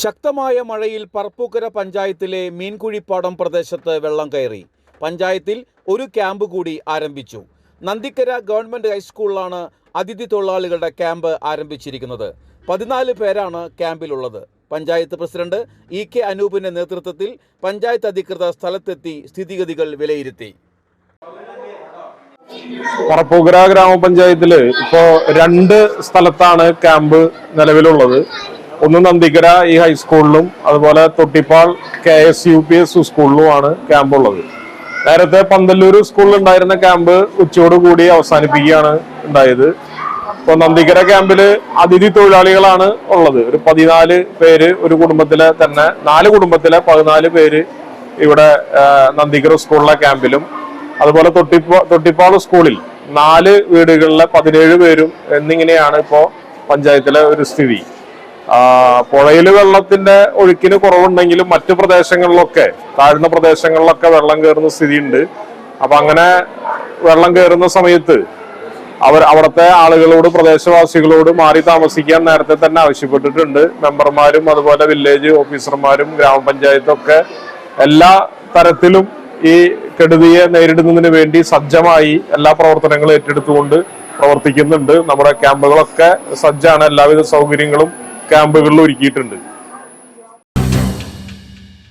ശക്തമായ മഴയിൽ പറപ്പൂക്കര പഞ്ചായത്തിലെ മീൻകുഴിപ്പാടം പ്രദേശത്ത് വെള്ളം കയറി. പഞ്ചായത്തിൽ ഒരു ക്യാമ്പ് കൂടി ആരംഭിച്ചു. നന്ദിക്കര ഗവൺമെന്റ് ഹൈസ്കൂളിലാണ് അതിഥി തൊഴിലാളികളുടെ ക്യാമ്പ് ആരംഭിച്ചിരിക്കുന്നത്. പതിനാല് പേരാണ് ക്യാമ്പിലുള്ളത്. പഞ്ചായത്ത് പ്രസിഡന്റ് ഇ കെ അനൂപിന്റെ നേതൃത്വത്തിൽ പഞ്ചായത്ത് അധികൃതർ സ്ഥലത്തെത്തി സ്ഥിതിഗതികൾ വിലയിരുത്തി. പറപ്പൂക്കര ഗ്രാമപഞ്ചായത്തിൽ ഇപ്പോൾ രണ്ട് സ്ഥലത്താണ് ക്യാമ്പ് നിലവിലുള്ളത്. ഒന്ന് നന്ദിക്കര ഈ ഹൈസ്കൂളിലും അതുപോലെ Thottippal K S U P S സ്കൂളിലുമാണ് camp ഉള്ളത്. നേരത്തെ പന്തല്ലൂർ സ്കൂളിൽ ഉണ്ടായിരുന്ന ക്യാമ്പ് ഉച്ചയോട് കൂടി അവസാനിപ്പിക്കുകയാണ് ഉണ്ടായത്. ഇപ്പൊ നന്ദിക്കര ക്യാമ്പിൽ അതിഥി തൊഴിലാളികളാണ് ഉള്ളത്. ഒരു പതിനാല് പേര് ഒരു കുടുംബത്തിലെ തന്നെ നാല് കുടുംബത്തിലെ പതിനാല് പേര് ഇവിടെ നന്ദിക്കര സ്കൂളിലെ ക്യാമ്പിലും അതുപോലെ തൊട്ടിപ്പാ തൊട്ടിപ്പാൾ സ്കൂളിൽ നാല് വീടുകളിലെ പതിനേഴ് പേരും എന്നിങ്ങനെയാണ് ഇപ്പോ പഞ്ചായത്തിലെ ഒരു സ്ഥിതി. ആ, പുഴയിൽ വെള്ളത്തിന്റെ ഒഴുക്കിന് കുറവുണ്ടെങ്കിലും മറ്റു പ്രദേശങ്ങളിലൊക്കെ താഴ്ന്ന പ്രദേശങ്ങളിലൊക്കെ വെള്ളം കയറുന്ന സ്ഥിതിയുണ്ട്. അപ്പൊ അങ്ങനെ വെള്ളം കയറുന്ന സമയത്ത് അവർ അവിടുത്തെ ആളുകളോട് പ്രദേശവാസികളോട് മാറി താമസിക്കാൻ നേരത്തെ തന്നെ ആവശ്യപ്പെട്ടിട്ടുണ്ട്. മെമ്പർമാരും അതുപോലെ വില്ലേജ് ഓഫീസർമാരും ഗ്രാമപഞ്ചായത്തൊക്കെ എല്ലാ തരത്തിലും ഈ കെടുതിയെ നേരിടുന്നതിന് വേണ്ടി സജ്ജമായി എല്ലാ പ്രവർത്തനങ്ങളും ഏറ്റെടുത്തുകൊണ്ട് പ്രവർത്തിക്കുന്നുണ്ട്. നമ്മുടെ ക്യാമ്പുകളൊക്കെ സജ്ജാണ്. എല്ലാവിധ സൗകര്യങ്ങളും ക്യാമ്പുകളിൽ ഒരുക്കിയിട്ടുണ്ട്.